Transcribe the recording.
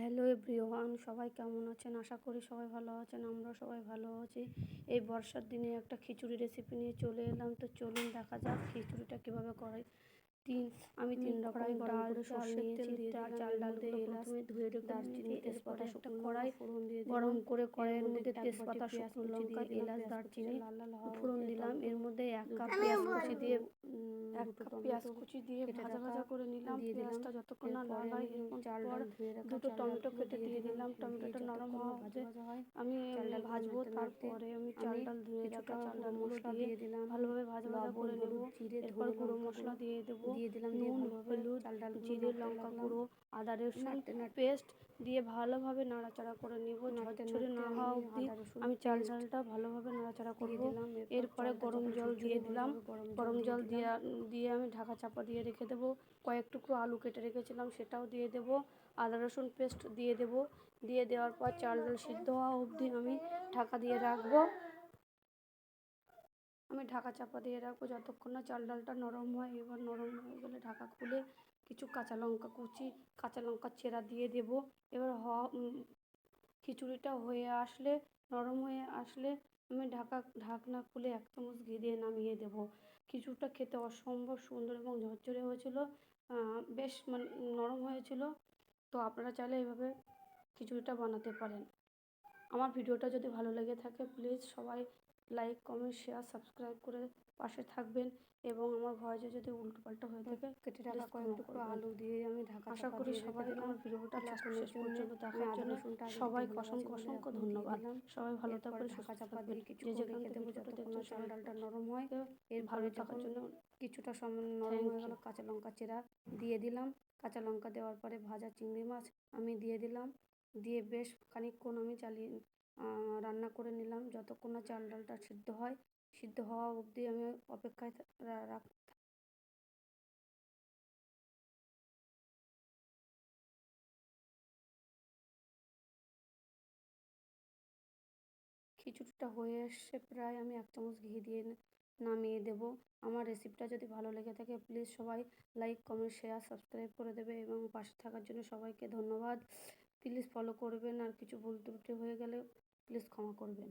Hello everyone সবাই কেমন আছেন? আশা করি সবাই ভালো আছেন আমরা সবাই ভালো আছি। এই বর্ষার দিনে একটা খিচুড়ি রেসিপি নিয়ে চলে এলাম তো চলুন দেখা যাক খিচুড়িটা কীভাবে করে তিন আমি তিন রকম ডাল তেল দিয়ে চাল ডাল দিয়ে প্রথমে ধুয়ে রেখে দারচিনি তেজপাতা একটা কড়াই ফোড়ন দিয়ে গরম করে কড়াইয়ের মধ্যে তেজপাতা শুকনো লঙ্কা এলাচ দারচিনি ফোড়ন দিলাম। এর মধ্যে এক কাপ পেঁয়াজ কুচি দিয়ে এক কাপ পেঁয়াজ কুচি দিয়ে ভাজা ভাজা করে নিলাম। পেঁয়াজটা যতক্ষণ না লাল হয় রাখা দুটো টমেটো কেটে দিয়ে দিলাম। টমেটোটা নরম হওয়া অবধি আমি ভাজবো তারপরে আমি চাল ডাল ধুয়ে রাখা চাল মশলা দিয়ে দিলাম ভালোভাবে ভাজা ভাজা করে নেব। এরপর গুঁড়ো মশলা দিয়ে দেবো। দিয়ে দিলাম নুন হলুদ জিরে লঙ্কা গুঁড়ো আদা রসুন পেস্ট দিয়ে ভালোভাবে নাড়াচাড়া করে নিব। ঝরঝরে না হওয়া অবধি আমি চাল ডালটা ভালোভাবে নাড়াচাড়া করে দিলাম। এরপরে গরম জল দিয়ে দিলাম। গরম জল দিয়ে দিয়ে আমি ঢাকা চাপা দিয়ে রেখে দেবো। কয়েক টুকরো আলু কেটে রেখেছিলাম, সেটাও দিয়ে দেবো। আদা, রসুন পেস্ট দিয়ে দেবো। দিয়ে দেওয়ার পর চাল ডাল সিদ্ধ হওয়া অবধি আমি ঢাকা দিয়ে রাখব। আমি ঢাকা চাপা দিয়ে রাখব যতক্ষণ না চাল ডালটা নরম হয়, এবার নরম হয়ে গেলে ঢাকা খুলে কিছু কাঁচা লঙ্কা কুচি, কাঁচা লঙ্কা চেরা দিয়ে দেবো। এবার হ খিচুড়িটা হয়ে আসলে, নরম হয়ে আসলে আমি ঢাকা, ঢাকনা খুলে এক চামচ ঘি দিয়ে নামিয়ে দেবো। খিচুড়িটা খেতে অসম্ভব সুন্দর এবং ঝরঝরে হয়েছিল। বেশ মানে নরম হয়েছিল। তো আপনারা চাইলে এইভাবে খিচুড়িটা বানাতে পারেন। আমার ভিডিওটা যদি ভালো লেগে থাকে প্লিজ সবাই লাইক কমেন্ট শেয়ার সাবস্ক্রাইব করে পাশে থাকবেন এবং আমার ভয়েসে যদি উল্টোপাল্টা হয়ে থাকে কেটে রাখা কয়েক টুকরো আলু দিয়ে আমি ঢাকা আশা করি সবাই আমার ভিডিওটা শেষ পর্যন্ত দেখার জন্য সবাই অসংখ্য অসংখ্য ধন্যবাদ। সবাই ভালো থাকবেন ঢাকা চাপা দিয়ে যে যেখান থেকে ভিডিওটা দেখছেন চাল ডালটা নরম হয়। এর ভালো থাকার জন্য কিছুটা সময় নরম হয়ে গেল কাঁচা লঙ্কা চেরা দিয়ে দিলাম। কাঁচা লঙ্কা দেওয়ার পরে ভাজা চিংড়ি মাছ আমি দিয়ে দিলাম। দিয়ে বেশ খানিকক্ষণ আমি চালিয়ে রান্না করে নিলাম। যতক্ষণ না চাল ডালটা সিদ্ধ হয়, সিদ্ধ হওয়া অবধি আমি অপেক্ষায় রাখ, খিচুড়িটা হয়ে এসছে প্রায় আমি এক চামচ ঘি দিয়ে নামিয়ে দেব। আমার রেসিপিটা যদি ভালো লেগে থাকে প্লিজ সবাই লাইক কমেন্ট শেয়ার সাবস্ক্রাইব করে দেবে এবং পাশে থাকার জন্য সবাইকে ধন্যবাদ। প্লিজ ফলো করবেন আর কিছু ভুল ত্রুটি হয়ে গেলে প্লিজ ক্ষমা করবেন।